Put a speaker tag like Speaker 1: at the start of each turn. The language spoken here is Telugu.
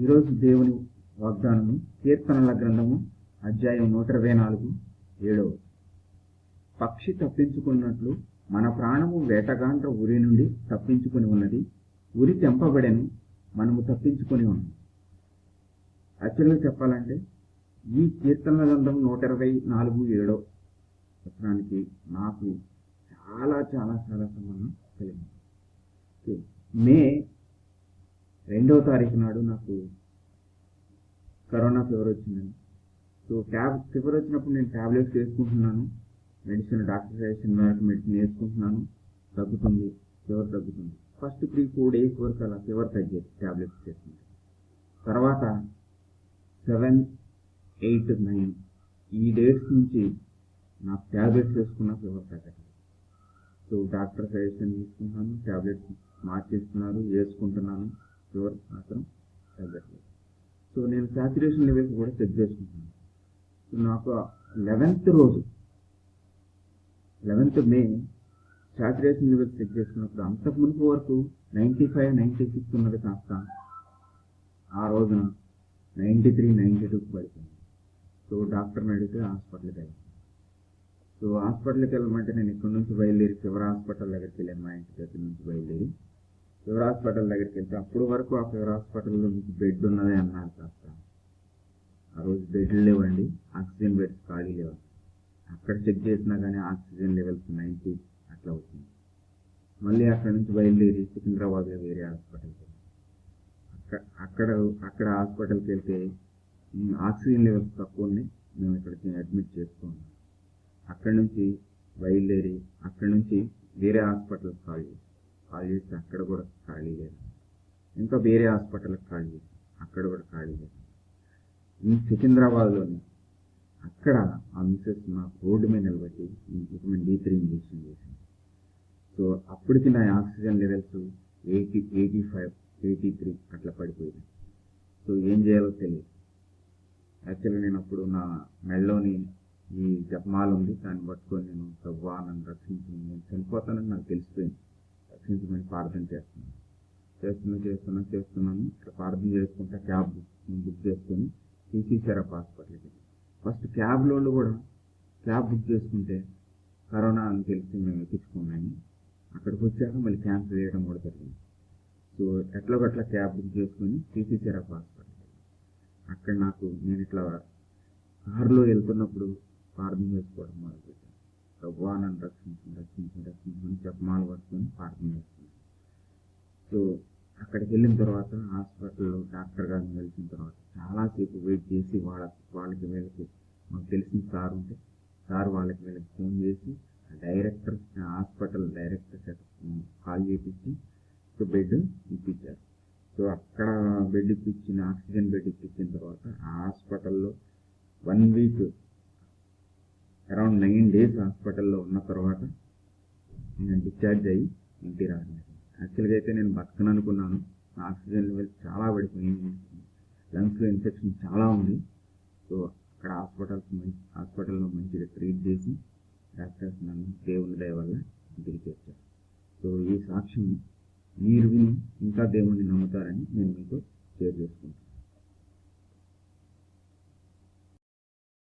Speaker 1: ఈరోజు దేవుని వాగ్దానము కీర్తనల గ్రంథము అధ్యాయం నూట ఇరవై నాలుగు ఏడవ. పక్షి తప్పించుకున్నట్లు మన ప్రాణము వేటగాండ్ర ఉరి నుండి తప్పించుకుని ఉన్నది ఉరి తెంపబడెను మనము తప్పించుకొని ఉన్నాం. యాక్చువల్గా చెప్పాలంటే ఈ కీర్తనల గ్రంథం నూట ఇరవై నాలుగు ఏడో వచనానికి నాకు చాలా చాలా చాలా సంబంధం కలిగింది. మే రెండవ తారీఖు నాడు నాకు కరోనా ఫీవర్ వచ్చిందండి. సో ట్యాబ్ ఫీవర్ వచ్చినప్పుడు నేను ట్యాబ్లెట్స్ వేసుకుంటున్నాను. మెడిసిన్ డాక్టర్ సజెషన్ మేరకు మెడిసిన్ వేసుకుంటున్నాను. తగ్గుతుంది. ఫీవర్ తగ్గుతుంది. ఫస్ట్ త్రీ ఫోర్ డేస్ వరకు అలా ఫీవర్ తగ్గేది ట్యాబ్లెట్స్ వేసుకుంటే. తర్వాత సెవెన్ ఎయిట్ నైన్ ఈ డేట్స్ నుంచి నాకు ట్యాబ్లెట్స్ వేసుకున్న ఫీవర్ తగ్గట్లేదు. సో డాక్టర్ సజెషన్ తీసుకుంటున్నాను ట్యాబ్లెట్స్ మార్చేస్తున్నారు వేసుకుంటున్నాను. ప్యూర్ మాత్రం తగ్గట్లేదు సో నేను సాచురేషన్ లెవెల్స్ కూడా చెక్ చేసుకుంటున్నాను. సో నాకు లెవెన్త్ రోజు eleventh May saturation levels check చేసుకున్నప్పుడు అంతకు మునుపు వరకు నైంటీ ఫైవ్ నైంటీ సిక్స్ ఉన్నది కాస్త ఆ రోజున నైంటీ త్రీ నైంటీ టూకి పడిపోయింది సో డాక్టర్ని అడిగితే హాస్పిటల్కి వెళ్ళాను. సో హాస్పిటల్కి వెళ్ళమంటే నేను ఇక్కడ నుంచి బయలుదేరి ఫీవర్ హాస్పిటల్ దగ్గరికి వెళ్ళాను మా ఇంటి దగ్గర నుంచి బయలుదేరి. ఫీవర్ హాస్పిటల్ దగ్గరికి వెళ్తే అప్పుడు వరకు ఆ ఫీవర్ హాస్పిటల్లో మీకు బెడ్ ఉన్నది అన్నారు కాస్త ఆ రోజు బెడ్లు లేవండి ఆక్సిజన్ బెడ్స్ ఖాళీ లేవు. అక్కడ చెక్ చేసినా కానీ ఆక్సిజన్ లెవెల్స్ నైంటీ అట్లా అవుతుంది. మళ్ళీ అక్కడ నుంచి బయలుదేరి సికింద్రాబాద్లో వేరే హాస్పిటల్కి అక్కడ అక్కడ అక్కడ హాస్పిటల్కి వెళ్తే ఆక్సిజన్ లెవెల్స్ తక్కువ ఉన్నాయి మేము ఇక్కడికి అడ్మిట్ చేసుకున్నాం. అక్కడ నుంచి బయలుదేరి అక్కడ నుంచి వేరే హాస్పిటల్కి కాల్ చేసి కాల్ చేస్తే అక్కడ కూడా ఖాళీ లేదు. ఇంకా వేరే హాస్పిటల్కి కాల్ చేసి అక్కడ కూడా ఖాళీ లేదు. ఈ సికింద్రాబాద్లోని అక్కడ ఆ మిస్సెస్ నాకు రోడ్డు మీద నిలబెట్టి విటమిన్ డి త్రీ ఇంజెక్షన్ చేసింది. సో అప్పటికి నా oxygen levels eighty eighty five eighty three అట్లా పడిపోయింది సో ఏం చేయాలో తెలియదు. యాక్చువల్గా నేను అప్పుడు నా మెడలోని ఈ జపమాల ఉంది. దాన్ని పట్టుకొని నేను సవ్వా నన్ను రక్షించి నేను చనిపోతానని నాకు తెలిసిపోయింది. రక్షించమని ప్రార్థన చేస్తున్నాను చేస్తున్నా చేస్తున్నా చేస్తున్నాను ఇక్కడ ప్రార్థన చేసుకుంటా క్యాబ్ బుక్ చేసుకొని తీసేసారు హాస్పిటల్కి ఫస్ట్ క్యాబ్లో కూడా క్యాబ్ బుక్ చేసుకుంటే కరోనా అని తెలిసి మేము ఎక్కించుకున్నాము. అక్కడికి వచ్చాక మళ్ళీ క్యాన్సిల్ చేయడం కూడా జరిగింది. సో ఎట్లా గట్లా క్యాబ్ బుక్ చేసుకొని తీసేసారు హాస్పిటల్కి అక్కడ నాకు నేను ఇట్లా కారులో వెళ్తున్నప్పుడు ప్రార్థన చేసుకోవడం మొదలుపెట్టాను. ప్రభా రక్షించు రక్షించి రక్షించి రక్షించమని జపమాలు పట్టుకొని ప్రార్థన చేస్తున్నాను సో అక్కడికి వెళ్ళిన తర్వాత హాస్పిటల్లో డాక్టర్ గారిని కలిసిన తర్వాత చాలాసేపు వెయిట్ చేసి వాళ్ళ వాళ్ళకి వీళ్ళకి మాకు తెలిసిన సార్ ఉంటే సార్ వాళ్ళకి వీళ్ళకి ఫోన్ చేసి డైరెక్టర్ హాస్పిటల్ డైరెక్టర్ కాల్ చేపించి సో బెడ్ ఇప్పించారు. సో అక్కడ బెడ్ ఇప్పించిన ఆక్సిజన్ బెడ్ ఇప్పించిన తర్వాత ఆ హాస్పిటల్లో one week around nine days హాస్పిటల్లో ఉన్న తర్వాత నేను డిశ్చార్జ్ అయ్యి ఇంటికి రావడం యాక్చువల్గా అయితే నేను బతకను అనుకున్నాను నా ఆక్సిజన్ లెవెల్ చాలా పడిపోయింది. లంగ్స్లో ఇన్ఫెక్షన్ చాలా ఉంది. సో అక్కడ హాస్పిటల్స్ మంచి హాస్పిటల్లో మంచిగా ట్రీట్ చేసి డాక్టర్స్ నన్ను దేవుని దయ వల్ల ఇంటికి తెచ్చారు సో ఈ సాక్ష్యం మీరు విని ఇంకా దేవుణ్ణి నమ్ముతారని నేను మీతో షేర్ చేసుకుంటాను